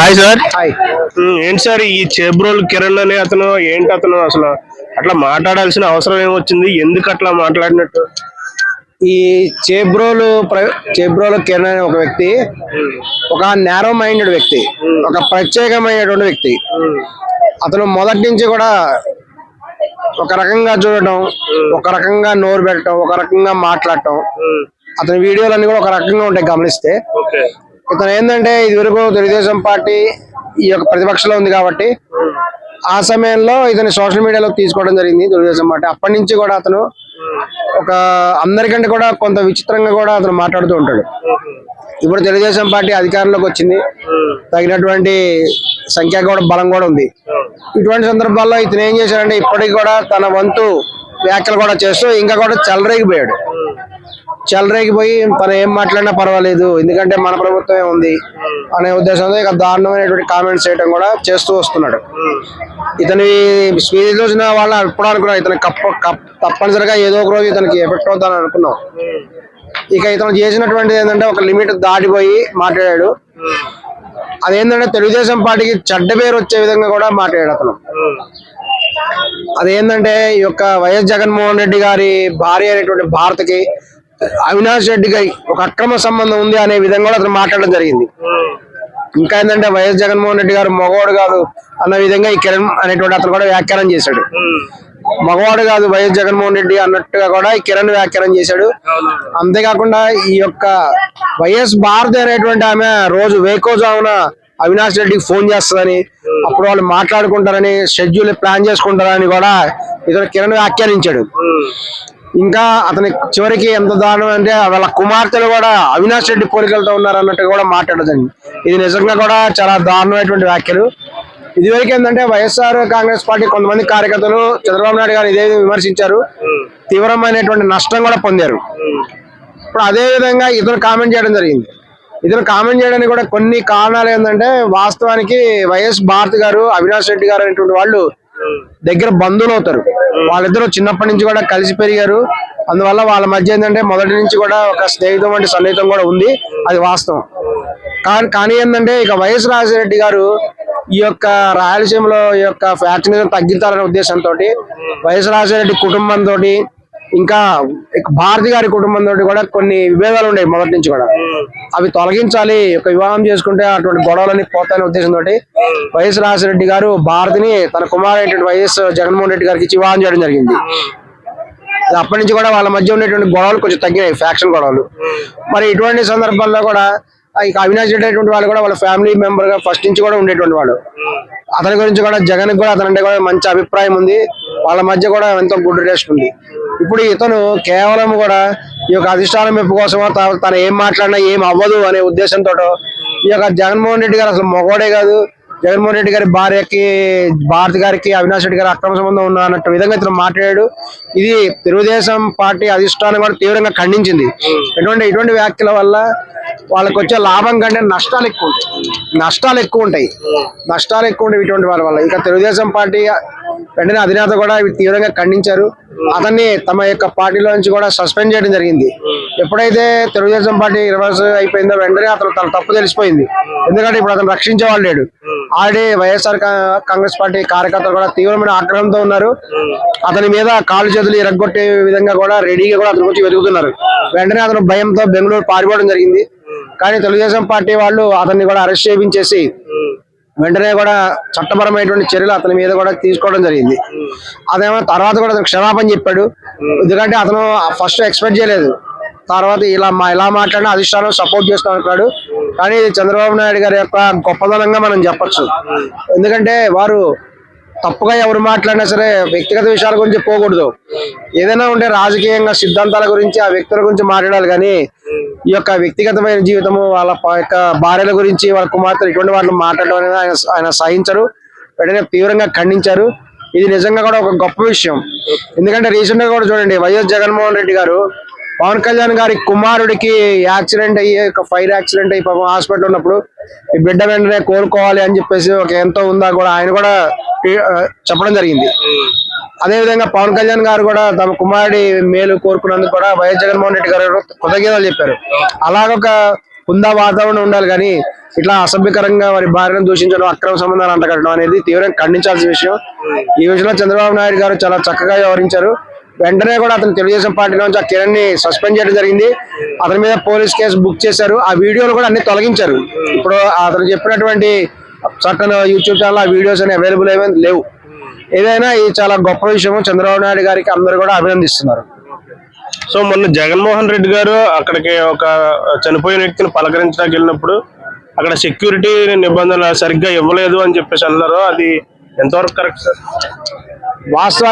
Hi sir hi ఏంటి sir ఈ చేబ్రోల్ కిరణ్ అనే అతను ఏంటి అతను అసలు? అట్లా మాట్లాడాల్సిన అవసరం ఏమొచ్చింది? ఎందుకు అట్లా మాట్లాడినట్టు? ఈ చేబ్రోలు ప్ర- చేబ్రోలు కిరణ్ అనే ఒక వ్యక్తి ఒక నేరో మైండెడ్ వ్యక్తి ఒక ప్రత్యేకమైనటువంటి వ్యక్తి. అతను మొదటి నుంచి కూడా ఒక రకంగా చూడటం ఒక రకంగా నోరు పెట్టడం ఒక రకంగా మాట్లాడటం. అతని వీడియోలన్నీ కూడా ఒక రకంగా ఉంటాయి గమనిస్తే. ఓకే. ఇతను ఏంటంటే ఇది వరకు తెలుగుదేశం పార్టీ ఈ యొక్క ప్రతిపక్షంలో ఉంది కాబట్టి ఆ సమయంలో ఇతని సోషల్ మీడియాలో తీసుకోవడం జరిగింది తెలుగుదేశం పార్టీ. అప్పటి నుంచి కూడా అతను ఒక అందరికంటే కూడా కొంత విచిత్రంగా కూడా అతను మాట్లాడుతూ ఉంటాడు. ఇప్పుడు తెలుగుదేశం పార్టీ అధికారంలోకి వచ్చింది. తగినటువంటి సంఖ్య కూడా బలం కూడా ఉంది. ఇటువంటి సందర్భాల్లో ఇతను ఏం చేశాడంటే ఇప్పటికి కూడా తన వంతు వ్యాఖ్యలు కూడా చేస్తూ ఇంకా కూడా చెలరేగిపోయాడు. చెలరేగిపోయి తను ఏం మాట్లాడినా పర్వాలేదు. ఎందుకంటే మన ప్రభుత్వమే ఉంది అనే ఉద్దేశంతో ఇక దారుణమైనటువంటి కామెంట్స్ చేయడం కూడా చేస్తూ వస్తున్నాడు. ఇతని స్పీచ్ చూసిన వాళ్ళు ఎప్పుడు అనుకున్నాం ఇతను కప్ప కప్- తప్పనిసరిగా ఏదో ఒక రోజు ఇతనికి ఎఫెక్ట్ అవుతాను అనుకున్నాం ఇక ఇతను చేసినటువంటిది ఏంటంటే ఒక లిమిట్ దాటిపోయి మాట్లాడాడు. అదేంటంటే తెలుగుదేశం పార్టీకి చెడ్డ పేరు వచ్చే విధంగా కూడా మాట్లాడాడు అతను. అదేంటంటే ఈ యొక్క వైఎస్ జగన్మోహన్ రెడ్డి గారి భార్య అనేటువంటి భారత్కి అవినాష్ రెడ్డికి ఒక అక్రమ సంబంధం ఉంది అనే విధంగా కూడా అతను మాట్లాడడం జరిగింది. ఇంకా ఏంటంటే వైఎస్ జగన్మోహన్ రెడ్డి గారు మగవాడు కాదు అన్న విధంగా ఈ కిరణ్ అనేటువంటి అతను కూడా వ్యాఖ్యానం చేశాడు. మగవాడు కాదు వైఎస్ జగన్మోహన్ రెడ్డి అన్నట్టుగా కూడా ఈ కిరణ్ వ్యాఖ్యానం చేశాడు. అంతేకాకుండా ఈ యొక్క వైఎస్ భారతి అనేటువంటి ఆమె రోజు వేకోజామున అవినాష్ రెడ్డికి ఫోన్ చేస్తుందని అప్పుడు వాళ్ళు మాట్లాడుకుంటారని షెడ్యూల్ ప్లాన్ చేసుకుంటారని కూడా ఇతను కిరణ్ వ్యాఖ్యానించాడు. ఇంకా అతని చివరికి ఎంత దారుణం అంటే వాళ్ళ కుమార్తెలు కూడా అవినాష్ రెడ్డి పోలికలతో ఉన్నారు అన్నట్టు కూడా మాట్లాడదండి. ఇది నిజంగా కూడా చాలా దారుణమైనటువంటి వ్యాఖ్యలు. ఇదివరకు ఏంటంటే వైఎస్ఆర్ కాంగ్రెస్ పార్టీ కొంతమంది కార్యకర్తలు చంద్రబాబు నాయుడు గారు ఇదే విమర్శించారు. తీవ్రమైనటువంటి నష్టం కూడా పొందారు. ఇప్పుడు అదే విధంగా ఇతను కామెంట్ చేయడం జరిగింది. ఇతను కామెంట్ చేయడానికి కూడా కొన్ని కారణాలు ఏంటంటే వాస్తవానికి వైఎస్ భారతి గారు అవినాష్ రెడ్డి గారు అనేటువంటి వాళ్ళు దగ్గర బంధువులు అవుతారు. వాళ్ళిద్దరూ చిన్నప్పటి నుంచి కూడా కలిసి పెరిగారు. అందువల్ల వాళ్ళ మధ్య ఏంటంటే మొదటి నుంచి కూడా ఒక స్నేహితం వంటి సన్నిహితం కూడా ఉంది. అది వాస్తవం. కానీ కానీ ఏంటంటే ఇక వైఎస్ రాజశేఖర గారు ఈ యొక్క రాయలసీమలో ఈ యొక్క ఫ్యాక్టరీని తగ్గించాలనే ఉద్దేశంతో వైఎస్ రాజశేఖరరెడ్డి కుటుంబంతో ఇంకా ఇక భారతి గారి కుటుంబంతో కూడా కొన్ని విభేదాలు ఉన్నాయి మొదటి నుంచి కూడా. అవి తొలగించాలి ఒక వివాహం చేసుకుంటే అటువంటి గొడవలన్నీ పోతాయనే ఉద్దేశంతో వైఎస్ రాజశేఖర గారు భారతిని తన కుమారుడైనటువంటి వైఎస్ జగన్మోహన్ రెడ్డి గారికి ఇచ్చి వివాహం చేయడం జరిగింది. అది అప్పటి నుంచి కూడా వాళ్ళ మధ్య ఉండేటువంటి గొడవలు కొంచెం తగ్గినాయి ఫ్యాక్షన్ గొడవలు. మరి ఇటువంటి సందర్భాల్లో కూడా ఇక అవినాష్ రెడ్డి వాళ్ళు కూడా వాళ్ళ ఫ్యామిలీ మెంబర్గా ఫస్ట్ నుంచి కూడా ఉండేటువంటి వాడు. అతని గురించి కూడా జగన్ కూడా అతనంటే కూడా మంచి అభిప్రాయం ఉంది. వాళ్ళ మధ్య కూడా ఎంతో గుడ్ రిలేషన్ ఉంది. ఇప్పుడు ఇతను కేవలం కూడా ఈ యొక్క అధిష్టానం మెప్పు కోసమో తను ఏం మాట్లాడినా ఏం అవ్వదు అనే ఉద్దేశంతో ఈ యొక్క జగన్మోహన్ రెడ్డి గారు అసలు మొగోడే కాదు. జగన్మోహన్ రెడ్డి గారి భార్యకి భారతి గారికి అవినాష్ రెడ్డి గారు అక్రమ సంబంధం ఉన్న అన్నట్టు విధంగా ఇతను మాట్లాడాడు. ఇది తెలుగుదేశం పార్టీ అధిష్టానం కూడా తీవ్రంగా ఖండించింది. ఎటువంటి ఇటువంటి వ్యాఖ్యల వల్ల వాళ్ళకి వచ్చే లాభం కంటే నష్టాలు ఎక్కువ ఉంటాయి. నష్టాలు ఎక్కువ ఉంటాయి. నష్టాలు ఎక్కువ ఉంటాయి ఇటువంటి వాళ్ళ వల్ల. ఇక తెలుగుదేశం పార్టీ వెంటనే అధినేత కూడా ఇవి తీవ్రంగా ఖండించారు. అతన్ని తమ యొక్క పార్టీలో నుంచి కూడా సస్పెండ్ చేయడం జరిగింది. ఎప్పుడైతే తెలుగుదేశం పార్టీ రివర్స్ అయిపోయిందో వెంటనే అతను తన తప్పు తెలిసిపోయింది. ఎందుకంటే ఇప్పుడు అతను రక్షించేవాడు లేడు. ఆల్రెడీ వైఎస్ఆర్ కాంగ్రెస్ పార్టీ కార్యకర్తలు కూడా తీవ్రమైన ఆగ్రహంతో ఉన్నారు. అతని మీద కాళ్ళు చేతులు ఇరగొట్టే విధంగా కూడా రెడీగా కూడా అతని గురించి వెతుకుతున్నారు. వెంటనే అతను భయంతో బెంగళూరు పారిపోవడం జరిగింది. కానీ తెలుగుదేశం పార్టీ వాళ్ళు అతన్ని కూడా అరెస్ట్ చేయించేసి వెంటనే కూడా చట్టపరమైనటువంటి చర్యలు అతని మీద కూడా తీసుకోవడం జరిగింది. అదేమో తర్వాత కూడా అతను క్షమాపణ చెప్పాడు. ఎందుకంటే అతను ఫస్ట్ ఎక్స్పెక్ట్ చేయలేదు. తర్వాత ఇలా మా ఇలా మాట్లాడినా అధిష్టానం సపోర్ట్ చేస్తాం అంటున్నాడు కానీ చంద్రబాబు నాయుడు గారి యొక్క గొప్పదనంగా మనం చెప్పొచ్చు. ఎందుకంటే వారు తప్పుగా ఎవరు మాట్లాడినా సరే వ్యక్తిగత విషయాల గురించి పోకూడదు. ఏదైనా ఉంటే రాజకీయంగా సిద్ధాంతాల గురించి ఆ వ్యక్తుల గురించి మాట్లాడాలి కానీ ఈ యొక్క వ్యక్తిగతమైన జీవితము వాళ్ళ యొక్క భార్యల గురించి వాళ్ళ కుమార్తెలు ఇటువంటి వాళ్ళు మాట్లాడడం అనేది ఆయన ఆయన సహించరు. వెంటనే తీవ్రంగా ఖండించారు. ఇది నిజంగా కూడా ఒక గొప్ప విషయం. ఎందుకంటే రీసెంట్గా కూడా చూడండి వైఎస్ జగన్మోహన్ రెడ్డి గారు పవన్ కళ్యాణ్ గారి కుమారుడికి యాక్సిడెంట్ అయ్యి ఒక ఫైర్ యాక్సిడెంట్ అయ్యి పాపం హాస్పిటల్ ఉన్నప్పుడు ఈ బిడ్డ వెంటనే కోలుకోవాలి అని చెప్పేసి ఒక ఎంతో ఉందా కూడా ఆయన కూడా చెప్పడం జరిగింది. అదే విధంగా పవన్ కళ్యాణ్ గారు కూడా తమ కుమారుడి మేలు కోరుకున్నందుకు కూడా వైఎస్ జగన్మోహన్ రెడ్డి గారు కృతజ్ఞతలు చెప్పారు. అలాగొక హుందా వాతావరణం ఉండాలి కానీ ఇట్లా అసభ్యకరంగా వారి భార్యను దూషించడం అక్రమ సంబంధాలు అంటగట్టడం అనేది తీవ్రంగా ఖండించాల్సిన విషయం. ఈ విషయంలో చంద్రబాబు నాయుడు గారు చాలా చక్కగా వ్యవహరించారు. వెంటనే కూడా అతను తెలుగుదేశం పార్టీ నుంచి ఆ కిరణ్ని సస్పెండ్ చేయడం జరిగింది. అతని మీద పోలీస్ కేసు బుక్ చేశారు. ఆ వీడియోలు కూడా అన్ని తొలగించారు. ఇప్పుడు అతను చెప్పినటువంటి చట్టం యూట్యూబ్ ఛానల్ ఆ వీడియోస్ అని అవైలబుల్ ఏమీ లేవు. ఏదైనా ఇది చాలా గొప్ప విషయం చంద్రబాబు నాయుడు గారికి అందరూ కూడా అభినందిస్తున్నారు. సో మొన్న జగన్మోహన్ రెడ్డి గారు అక్కడికి ఒక చనిపోయిన వ్యక్తిని పలకరించడానికి వెళ్ళినప్పుడు అక్కడ సెక్యూరిటీ నిబంధనలు సరిగ్గా ఇవ్వలేదు అని చెప్పేసి అన్నారు. అది ఎంతవరకు కరెక్ట్ సార్ వాస్తవానికి